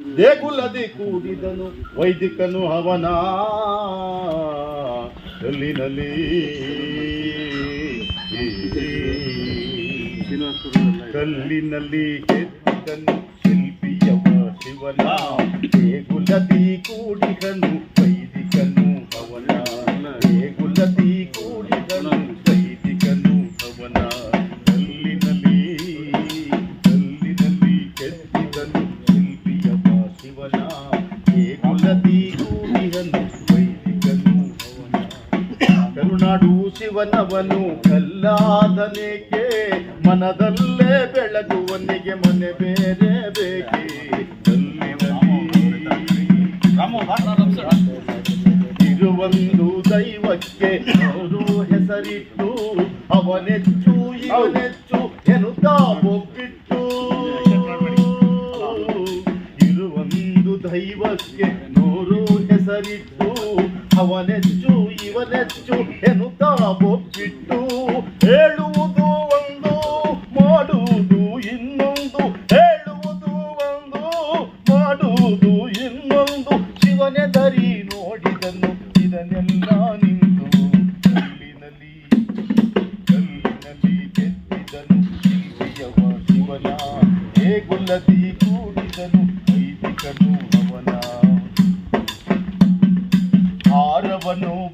ದೇಗುಲದಿ ಕೂಡಿದನು ವೈದಿಕನು ಅವನ. ಕಲ್ಲಿನಲ್ಲಿ ಕಲ್ಲಿನಲ್ಲಿ ಕೆತ್ತಿದನು ಶಿಲ್ಪಿಯವ ಶಿವನ. ದೇಗುಲದಿ ಕೂಡಿದನು ವೈದಿಕನು ಅವನ. ದೇಗುಲದಿ ಕರುನಾಡು ಶಿವನವನು ಕಲ್ಲಾದನೇಕೆ? ಮನದಲ್ಲೇ ಬೆಳಗುವನಿಗೆ ಮನೆ ಬೇರೆ ಬೇಕೆ? ಇರುವಂದು ದೈವಕ್ಕೆ ಅವರು ಹೆಸರಿಟ್ಟು, ಅವನೆಚ್ಚು, ಇವನೆಚ್ಚು ಎನ್ನುತ್ತಾ ಒಪ್ಪಿಟ್ಟು. ಇರುವಂದು ದೈವಕ್ಕೆ ನೂರು ಹೆಸರಿಟ್ಟು ಅವನೆಚ್ಚು ಇವನೆಚ್ಚು ಎನ್ನುತ್ತಾ ಒಪ್ಪಿಟ್ಟು ಹೇಳುವುದು ಒಂದು, ಮಾಡುವುದು ಇನ್ನೊಂದು, ಹೇಳುವುದು ಒಂದು, ಮಾಡುವುದು ಇನ್ನೊಂದು. ಶಿವನೇ ದರಿ ನೋಡಿದನು, ಇದನ್ನೆಲ್ಲ ನಿಂತು ಕಲ್ಲಿನಲ್ಲಿ ಕಲ್ಲಿನಲ್ಲಿ ಕೆತ್ತಿದನು ಶಿಲ್ಪಿಯವ ಶಿವನ. ಹೇಗುಲ್ಲದಿ ಕೂಡಿದನು ವೈದಿಕನು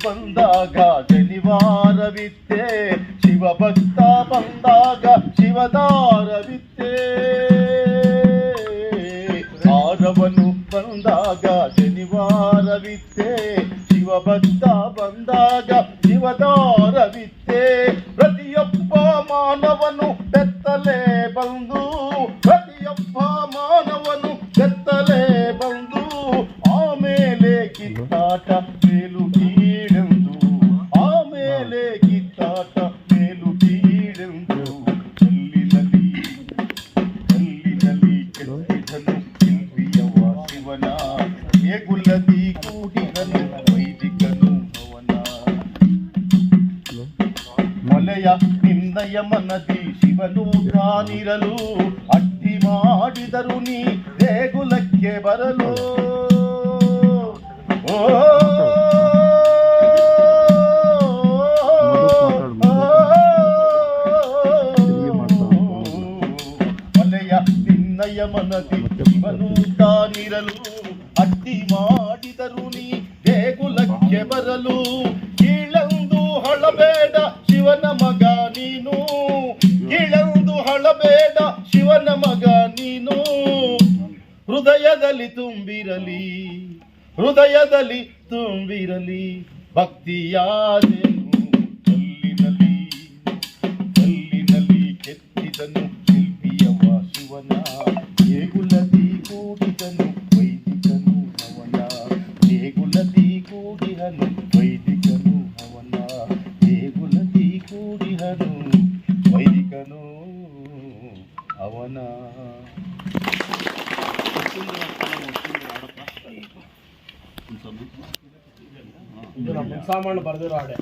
ಬಂದಾಗ ಜನಿವಾರವಿತ್ತೆ, ಶಿವಭಕ್ತ ಬಂದಾಗ ಶಿವದಾರವಿತ್ತೆ. ಆರವನು ಬಂದಾಗ ಜನಿವಾರವಿತ್ತೆ, ಶಿವಭಕ್ತ ಬಂದಾಗ ಶಿವದಾರವಿತ್ತೆ. ಪ್ರತಿಯೊಬ್ಬ ಮಾನವನು ಬೆತ್ತಲೆ ಬಂದು, ಪ್ರತಿಯೊಬ್ಬ ಮಾನವನು ಬೆತ್ತಲೆ ಬಂದು ಆಮೇಲೆ ಕಿತ್ತಾಟ ಹೇಗುಲ್ಲದಿ ಕೂಡಿದನು ವೈದಿಕನು ಅವನ ಮೊಲೆಯ ನಿನ್ನಯ ಮನದಿ ಶಿವನು ತಾನಿರಲು ಅಡ್ಡಿ ಮಾಡಿದರು ನೀ ದೇಗುಲಕ್ಕೆ ಬರಲು ಓ ಮೊಲೆಯ ನಿನ್ನಯ ಮನದಿ ಶಿವನು ತಾನಿರಲು ಅಡ್ಡಿ ಮಾಡಿದರು ನೀ ದೇಗುಲಕ್ಕೆ ಬರಲು. ಕೀಳಂದು ಹಳಬೇಡ ಶಿವನ ಮಗ ನೀನು. ಕೀಳಂದು ಹಳಬೇಡ ಶಿವನ ಮಗ ನೀನು. ಹೃದಯದಲ್ಲಿ ತುಂಬಿರಲಿ ಹೃದಯದಲ್ಲಿ ತುಂಬಿರಲಿ, ಭಕ್ತಿಯಾದೆನು ಕಲ್ಲಿನಲ್ಲಿ. ಕಲ್ಲಿನಲ್ಲಿ ಕೆತ್ತಿದನು ವೈದಿಕನು ಅವನ. ಸಾಮಾನು ಬರೆದಿರೋ ಹಾಡೆ.